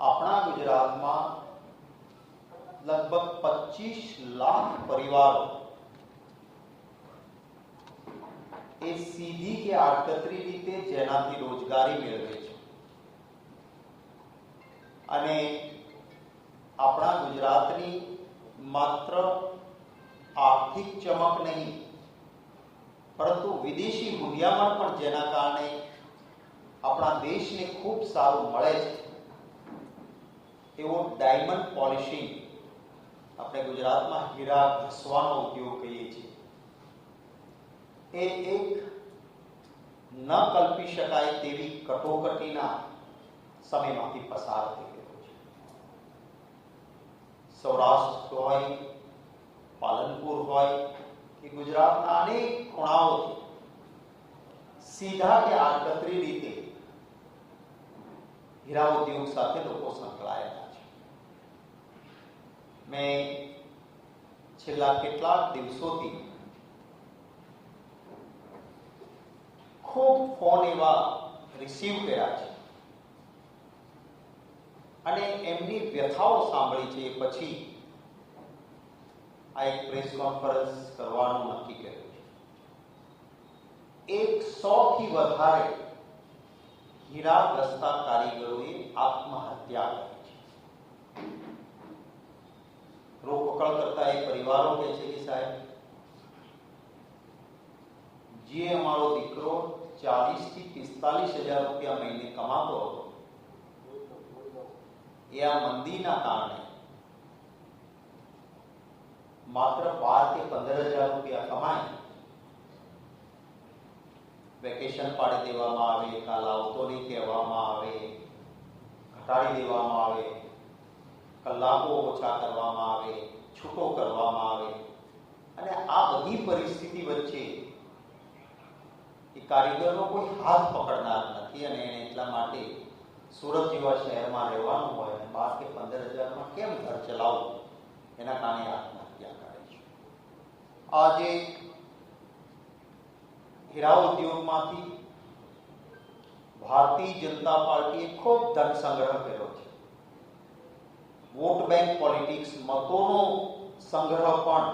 આપણા ગુજરાતમાં લગભગ પચીસ લાખ પરિવારો એ સીધી કે આડકતરી રીતે જેનાથી રોજગારી મેળવે છે. અને આપણા ગુજરાતની માત્ર આર્થિક ચમક નહીં, પરંતુ વિદેશી મૂલ્યામણ પણ જેના કારણે આપણા દેશને ખૂબ સારું મળે છે. એવો ડાયમંડ પોલિશિંગ આપણે ગુજરાતમાં હીરા ઘસવાનો ઉદ્યોગ કહીએ છીએ. એ એક ન કલ્પી શકાય તેવી કટોકટીના સમયમાંથી પસાર થઈ ગયો છે. સૌરાષ્ટ્ર હોય, પાલનપુર હોય કે ગુજરાતના અનેક ખૂણાઓથી સીધા કે આડકતરી રીતે હીરા ઉદ્યોગ સાથે લોકો સંકળાયેલા મેં છેલ્લા કેટલાક દિવસોથી ખૂબ ફોન એવા રિસીવ કર્યા છે. અને એમની વ્યથાઓ સાંભળી છે પછી આ એક પ્રેસ કોન્ફરન્સ કરવાનું નક્કી કર્યું છે. એક સો થી વધારે રસ્તા કારીગરોએ આત્મહત્યા કરી છે રોકકળ કરતા એ પરિવારો કહે છે કે સાહેબ જે અમારો દીકરો ચાલીસથી પિસ્તાલીસ હજાર રૂપિયા મહિને કમાતો હતો એ આ મંદીના કારણે માત્ર બાર કે પંદર હજાર રૂપિયા કમાય વેકેશન પાડી દેવામાં આવે કાલ આવતો નહીં કહેવામાં આવે ઘટાડી દેવામાં આવે કલાકો ઓછા કરવામાં આવે, છૂટો કરવામાં આવે. અને આ બધી પરિસ્થિતિ વચ્ચે એ કારીગરનો કોઈ હાથ પકડનાર નથી અને એને એટલા માટે સુરત જેવા શહેરમાં રહેવાનું હોય અને બાર કે પંદર હજારમાં કેમ ઘર ચલાવવું એના કારણે આત્મહત્યા કરે છે. આજે હીરા ઉદ્યોગમાંથી ભારતીય જનતા પાર્ટીએ ખૂબ ધન સંગ્રહ કર્યો છે. વોટ બેંક પોલિટિક્સ મતોનો સંગ્રહ પણ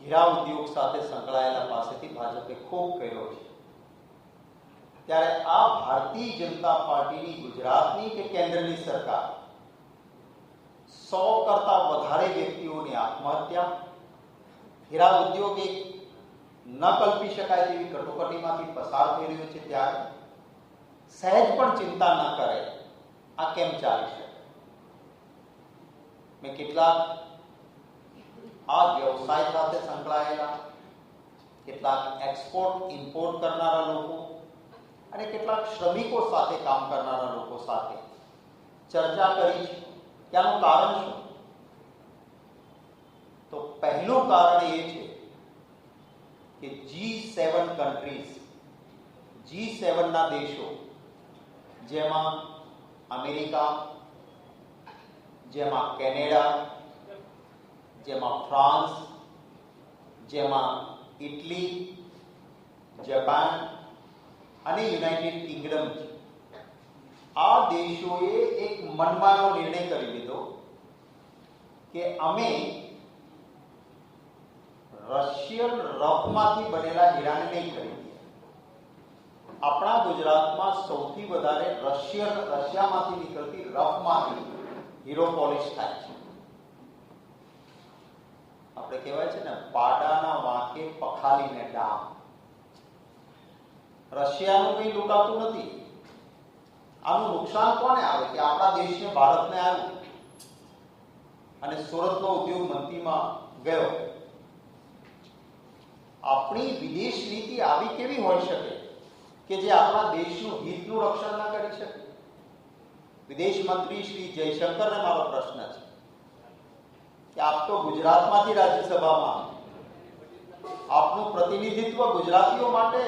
હીરા ઉદ્યોગ સાથે સંકળાયેલા પાસેથી ભાજપે ખૂબ કર્યો છે. ત્યારે આ ભારતીય જનતા પાર્ટીની ગુજરાતની કે કેન્દ્રની સરકાર સો કરતા વધારે વ્યક્તિઓની આત્મહત્યા, હીરા ઉદ્યોગ એક ન કલ્પી શકાય તેવી કટોકટીમાંથી પસાર થઈ રહ્યો છે ત્યારે સહેજ પણ ચિંતા ન કરે, આ કેમ ચાલી શકે? મેં કેટલાક આ વ્યવસાય સાથે સંકળાયેલા કેટલાક એક્સપોર્ટ ઇમ્પોર્ટ કરનારા લોકો અને કેટલાક શ્રમિકો સાથે કામ કરનારા લોકો સાથે ચર્ચા કરી છે કે આનું કારણ શું તો પહેલું કારણ એ છે કે જી સેવન કન્ટ્રીઝ જી સેવનના દેશો જેમાં અમેરિકા જેમાં કેનેડા, જેમાં ફ્રાન્સ, જેમાં ઇટલી, જાપાન અને યુનાઇટેડ કિંગડમ. આ દેશોએ એક મનમાનો નિર્ણય કરી લીધો કે અમે રશિયન રફમાંથી બનેલા હીરાને નહીં ખરીદીએ. આપણા ગુજરાતમાં સૌથી વધારે રશિયન રશિયામાંથી નીકળતી રફમાંથી હીરો પોલિશ થાય છે. આપણે કહેવાય છે ને, પાડાના વાંકે પખાલીને ડામ. રશિયાનું કંઈ લૂંટાતું નથી. આનું નુકસાન કોને આવે? કે આપણા દેશને ભારતને આવ્યું. અને સુરતનો ઉદ્યોગ મંત્રીમાં ગયો. આપણી વિદેશ નીતિ આવી કેવી હોઈ શકે? કે જે આપણા દેશનું હિતનું રક્ષણ ના કરી શકે? વિદેશ મંત્રી શ્રી જયશંકરને મારો પ્રશ્ન છે કે આપ તો ગુજરાતમાંથી રાજ્યસભામાં આપનું પ્રતિનિધિત્વ ગુજરાતીઓ માટે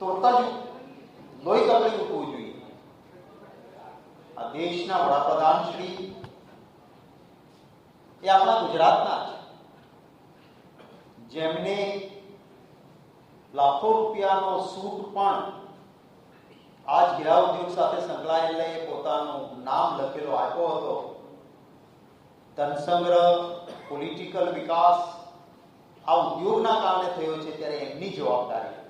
તોડતા જ લોહી કપડી ઉઠવું જોઈએ. આ દેશના વડાપ્રધાન શ્રી એ આપણા ગુજરાતના છે જેમને લાખો રૂપિયાનો સૂટ પણ આ જ હીરા ઉદ્યોગ સાથે સંકળાયેલા એ પોતાનું નામ લખેલો આપ્યો હતો. ધનસંગ્રહ પોલિટિકલ વિકાસ, આ ઉદ્યોગના કારણે થયો છે ત્યારે એમની જવાબદારી.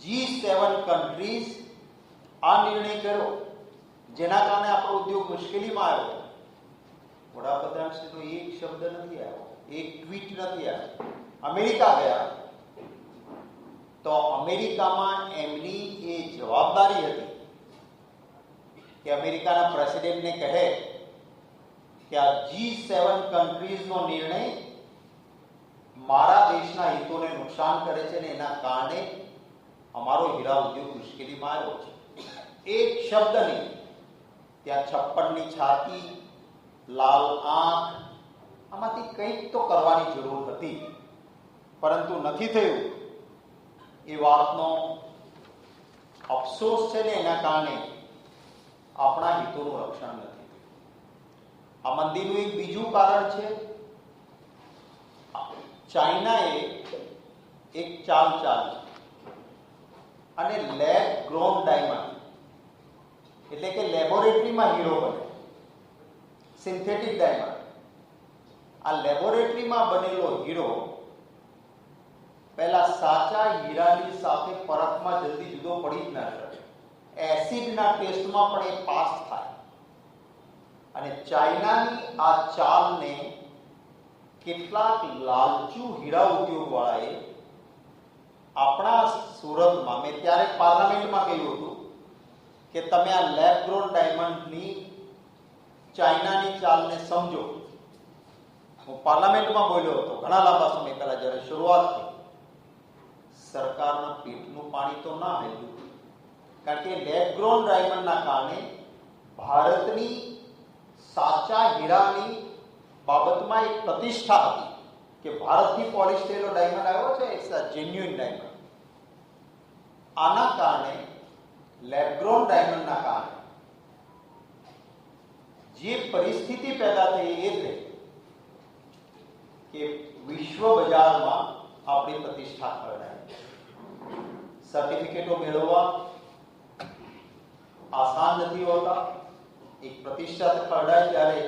જી સેવન કન્ટ્રીઝ આ નિર્ણય કર્યો, જેના કારણે આપણો ઉદ્યોગ મુશ્કેલીમાં આવ્યો. વડાપ્રધાન શ્રી તો એક શબ્દ નથી આવ્યો, એક ટ્વીટ નથી આવ્યો. અમેરિકા ગયા તો અમેરિકામાં એમની એ જવાબદારી હતી કે અમેરિકાના પ્રેસિડેન્ટને કહે કે આ જી સેવન કન્ટ્રીઝનો નિર્ણય મારા દેશના હિતોને નુકસાન કરે છે ને એના કારણે અમારો હીરા ઉદ્યોગ મુશ્કેલીમાં આવ્યો છે. એક શબ્દ નહીં, ત્યાં છપ્પનની છાતી, લાલ આંખ, આમાંથી કંઈક તો કરવાની જરૂર હતી. પરંતુ નથી થયું. એ વાતનો અફસોસ છે ને એના કારણે આપણા હિતોનું રક્ષણ નથી. આ મંદિરનું એક બીજું કારણ છે, ચાઇનાએ એક ચાલ ચાલી અને લેબ ગ્રોન ડાયમંડ, એટલે કે લેબોરેટરીમાં હીરો બને, સિન્થેટિક ડાયમંડ. આ લેબોરેટરીમાં બનેલો હીરો પહેલા સાચા હીરાની સાથે પરખમાં જલ્દી જુદો પડી જ ના શકે. એસિડના ટેસ્ટમાં પણ એ પાસ થાય. અને ચાઇનાની આ ચાલને કેટલાક લાલચુ હીરા ઉદ્યોગ વાળાએ આપણા સુરતમાં, મેં ત્યારે પાર્લામેન્ટમાં કહ્યું હતું કે તમે આ લેબ ગ્રોન ડાયમંડની ચાઇનાની ચાલને સમજો. હું પાર્લામેન્ટમાં બોલ્યો હતો, ઘણા લાંબા સમય પહેલા, જ્યારે શરૂઆત સરકારના પેટનું પાણી તો ના આવ્યું કારણ કે લેબ ગ્રોન ડાયમંડના કારણે ભારતની સાચા હીરાની બાબતમાં એક પ્રતિષ્ઠા હતી કે ભારતથી પોલિશ થયેલો ડાયમંડ આવ્યો છે ઇટ્સ અ જેન્યુઇન ડાયમંડ આના કારણે લેબગ્રોન ડાયમંડના કારણે જે પરિસ્થિતિ પેદા થઈ એ થઈ કે વિશ્વ બજારમાં આપણી પ્રતિષ્ઠા ખરડાય સર્ટિફિકેટો મેળવવા આસાન નથી હોતા એક પ્રતિષ્ઠા ખરડાય ત્યારે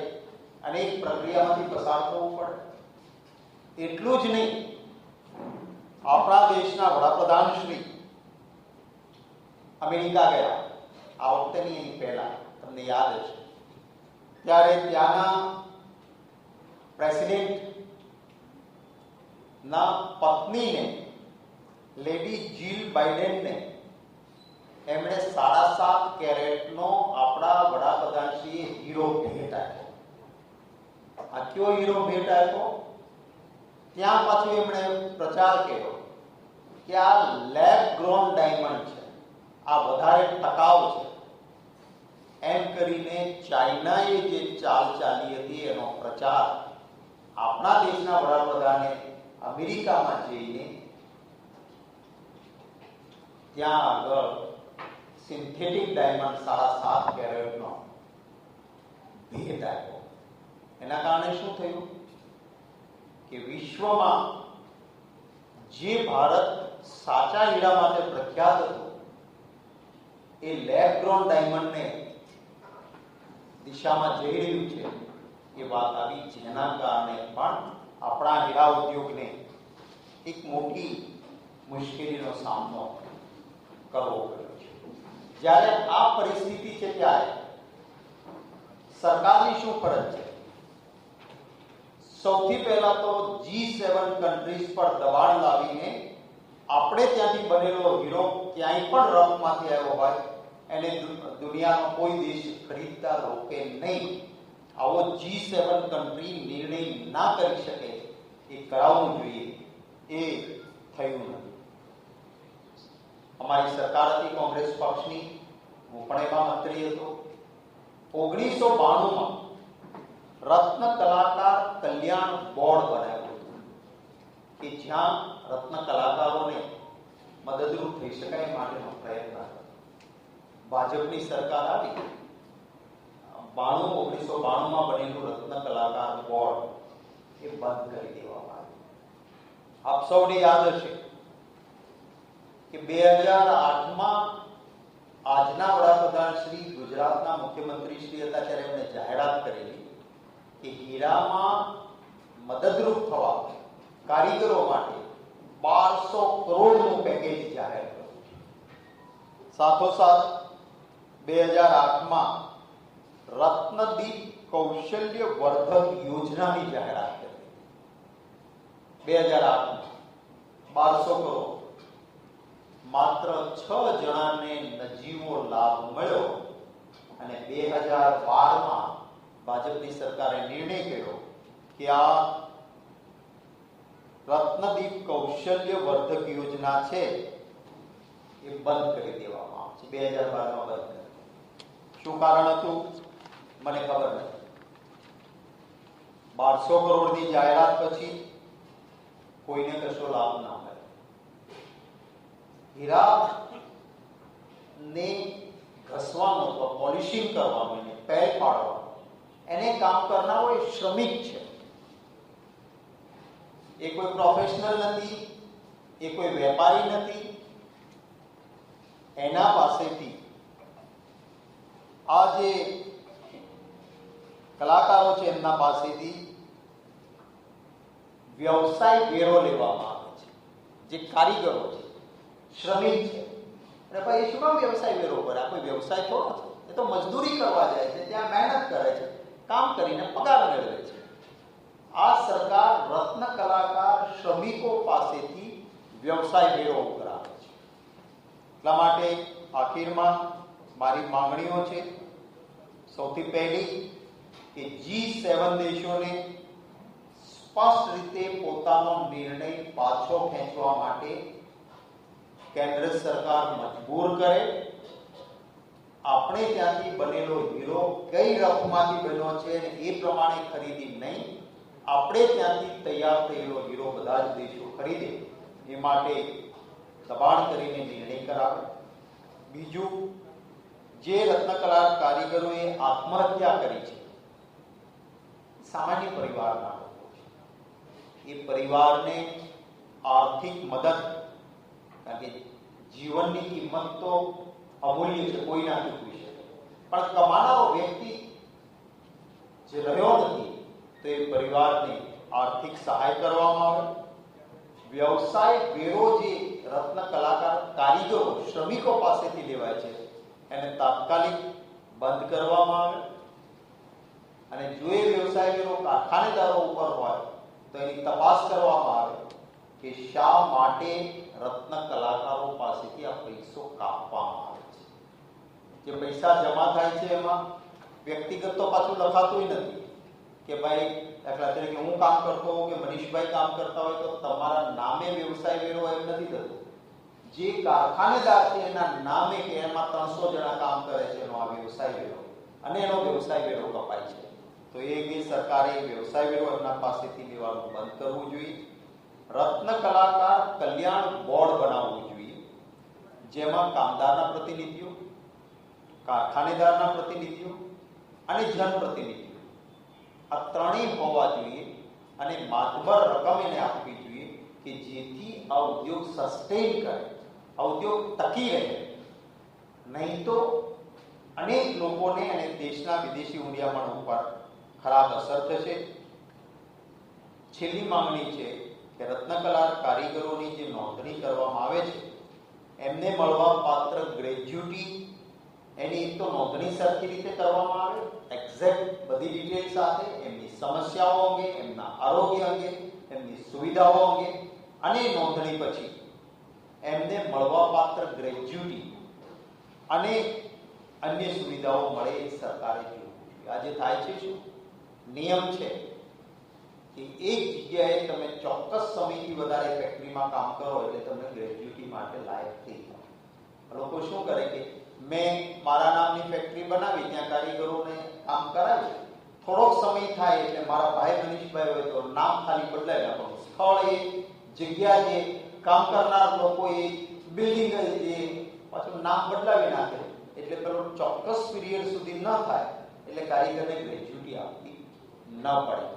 અનેક પ્રક્રિયામાંથી પસાર થવું પડે એટલું જ નહીં આપણા દેશના વડાપ્રધાન શ્રી અમેરિકા ગયા આ વખતેની એની પહેલા તમને યાદ હશે ત્યારે ત્યાંના પ્રેસિડેન્ટ ના પત્નીને લેડી જીલ બાઇડેનને એમણે સાડા સાત કેરેટનો આપણા વડાપ્રધાનશ્રીએ હીરો ભેટ આપ્યો. આ કયો હીરો ભેટ આપ્યો? ત્યાં પાછું એમણે પ્રચાર કર્યો કે આ લેબ ગ્રોન ડાયમંડ છે, આ વધારે ટકાઉ છે. એમ કરીને ચાઇનાએ જે ચાલ ચાલી હતી એનો પ્રચાર આપણા દેશના વડાપ્રધાને અમેરિકામાં જઈને ત્યાં આગળ સિન્થેટિક ડાયમંડ સાડા સાત કેરેટનો ભેટ આપ્યો એના કારણે શું થયું કે વિશ્વમાં જે ભારત સાચા હીરા માટે પ્રખ્યાત હતું એ લેબ ગ્રોન ડાયમંડને દિશામાં જઈ રહ્યું છે એ વાત આવી જેના કારણે પણ આપણા હીરા ઉદ્યોગને એક મોટી મુશ્કેલીનો સામનો કરવો પડ્યો છે જ્યારે આ પરિસ્થિતિ છે ત્યારે સરકારની શું ફરજ છે? સૌથી પહેલા તો જી સેવન કન્ટ્રીઝ પર દબાણ લાવીને આપણે ત્યાંથી બનેલો હીરો ક્યાંય પણ રફમાંથી આવ્યો હોય, એને દુનિયાનો કોઈ દેશ ખરીદતા રોકે નહીં. આવો જી સેવન કન્ટ્રી નિર્ણય ના કરી શકે એ કરાવવું જોઈએ એ થયું નથી અમારી સરકાર હતી, કોંગ્રેસ પક્ષની. હું પણ એમાં મંત્રી હતો. ઓગણીસો બાણુંમાં રત્ન કલાકાર કલ્યાણ બોર્ડ બનાવ્યું હતું કે જ્યાં રત્ન કલાકારોને મદદરૂપ થઈ શકાય એ માટેનો પ્રયત્ન હતો. ભાજપની સરકાર આવી. બાણું, ઓગણીસો બાણુંમાં બનેલું રત્ન કલાકાર બોર્ડ એ બંધ કરી દેવામાં આવ્યું. આપ સૌને યાદ હશે કે બે હજાર આઠમાં આજના વડાપ્રધાન શ્રી ગુજરાતના મુખ્યમંત્રી શ્રી હતા ત્યારે એમણે જાહેરાત કરેલી કે હીરામાં મદદરૂપ થવા કારીગરો માટે બારસો કરોડનું પેકેજ જાહેર કર્યું સાથોસાથ બે હજાર આઠમાં રત્નદીપ કૌશલ્ય વર્ધક યોજનાની જાહેરાત કરી બે હજાર આઠમાં બારસો કરોડ માત્ર છ જણાને નજીવો લાભ મળ્યો અને બે હજાર બારમાં ભાજપની સરકારે નિર્ણય કર્યો કે આ રત્નદીપ કૌશલ્ય વર્ધક યોજના છે એ બંધ કરી દેવામાં આવશે બે હજાર બારમાં બંધ કરી શું કારણ હતું? મને ખબર નથી. બારસો કરોડની જાહેરાત પછી કોઈને કશો લાભ ના મળે હીરા ને ઘસવાનો અથવા પોલિશિંગ કરવાનો એને પેર પાડવાનો એને કામ કરનારો એ શ્રમિક છે. એ કોઈ પ્રોફેશનલ નથી, એ કોઈ વેપારી નથી. એના પાસેથી આ જે કલાકારો છે એમના પાસેથી વ્યવસાય વેરો લેવામાં આવે છે, જે કારીગરો છે. શ્રમિક છે. અને ભાઈ શું કામ વ્યવસાય વેરો કરે કોઈ વ્યવસાય થોડો છે એ તો મજદૂરી કરવા જાય છે, ત્યાં મહેનત કરે છે, કામ કરીને પગાર મેળવે છે. આ સરકાર રત્ન કલાકાર શ્રમિકો પાસેથી વ્યવસાય વેરો કરાવે છે. એટલા માટે આખીરમાં મારી માંગણીઓ છે, સૌથી પહેલી કે જી સેવન દેશોને સ્પષ્ટ રીતે પોતાનો નિર્ણય પાછો ખેંચવા માટે કેન્દ્ર સરકાર મજબૂર કરે. આપણે ત્યાંથી બનેલો હીરો કઈ રફમાંથી બન્યો છે અને એ પ્રમાણે ખરીદી નહીં. આપણે ત્યાંથી તૈયાર થયેલો હીરો બધા જ દેશો ખરીદે. એ માટે દબાણ કરીને નિર્ણય કરાવે. બીજું, જે રત્નકલા કારીગરોએ આત્મહત્યા કરી છે, સામાન્ય પરિવારના લોકો છે. એ પરિવારને આર્થિક મદદ કારણ કે જીવનની કિંમત તો અમૂલ્ય છે, કોઈ ના ચૂકવી શકે. પણ કમાનારો વ્યક્તિ જે રહ્યો નથી, તો એ પરિવારને આર્થિક સહાય કરવામાં આવે. વ્યવસાય વેરો જે રત્ન કલાકાર, કારીગરો, શ્રમિકો પાસેથી લેવાય છે, એને તાત્કાલિક બંધ કરવામાં આવે. અને જો એ વ્યવસાય વેરો કારખાનેદારો ઉપર હોય, તો એની તપાસ કરવામાં આવે. કે શા માટે રત્ન કલાકારો પાસેથી આ પૈસો કાપવામાં આવે છે? જે પૈસા જમા થાય છે એમાં વ્યક્તિગત તો પાછું લખાતું નથી કે ભાઈ, દાખલા તરીકે હું કામ કરતો હોઉં કે મનીષભાઈ કામ કરતા હોય તો તમારા નામે વ્યવસાય વેરો એમ નથી થતો. જે કારખાનેદાર છે એના નામે કે એમાં ત્રણસો જણા કામ કરે છે એનો આ વ્યવસાય વેરો અને એનો વ્યવસાય વેરો કપાય છે. તો એ સરકારે વ્યવસાય વેરો એમના પાસેથી લેવાનું બંધ કરવું જોઈએ. રત્ન કલાકાર કલ્યાણ બોર્ડ બનાવવું જોઈએ. જેમાં કામદારના પ્રતિનિધિઓ, કારખાનેદારના પ્રતિનિધિઓ અને જનપ્રતિનિધિઓ. આ ત્રણેય હોવા જોઈએ અને માતબર રકમ એને આપવી જોઈએ કે જેથી આ ઉદ્યોગ સસ્ટેન કરે, આ ઉદ્યોગ ટકી રહે. નહીં તો અનેક લોકોને અને દેશના વિદેશી હુંડિયામણ ઉપર ખરાબ અસર થશે. છેલ્લી માંગણી છે કે રત્નકલા કારીગરોની જે નોંધણી કરવામાં આવે છે, એમને મળવા પાત્ર ગ્રેજ્યુટી એની એક તો નોંધણી સરખી રીતે કરવામાં આવે, એક્ઝેક્ટ બધી ડિટેલ સાથે, એમની સમસ્યાઓ અંગે, એમના આરોગ્ય અંગે, એમની સુવિધાઓ અંગે, અને નોંધણી પછી એમને મળવાપાત્ર ગ્રેજ્યુટી અને અન્ય સુવિધાઓ મળે સરકારે જોવું જોઈએ. આજે થાય છે શું? નિયમ છે. કે એક જગ્યાએ તમે ચોક્કસ સમયથી વધારે ફેક્ટરીમાં કામ કરો એટલે તમને ગ્રેજ્યુટી માટે લાયક થઈ જાઓ લોકો શું કરે કે, મેં મારા નામની ફેક્ટરી બનાવી, ત્યાં કારીગરોને કામ કરાવી થોડોક સમય થાય એટલે મારા ભાઈ મનીષભાઈ હોય તો નામ ખાલી બદલાઈ નાખવાનું. સ્થળ એ જગ્યા એ કામ કરનાર લોકો એ બિલ્ડિંગ એ પાછું નામ બદલાવી નાખે. એટલે પેલો ચોક્કસ પીરિયડ સુધી ન થાય એટલે કારીગરને ગ્રેજ્યુટી આપવી ન પડે.